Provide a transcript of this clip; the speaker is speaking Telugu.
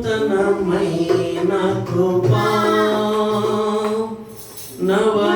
నూతనమైన కృపా నవ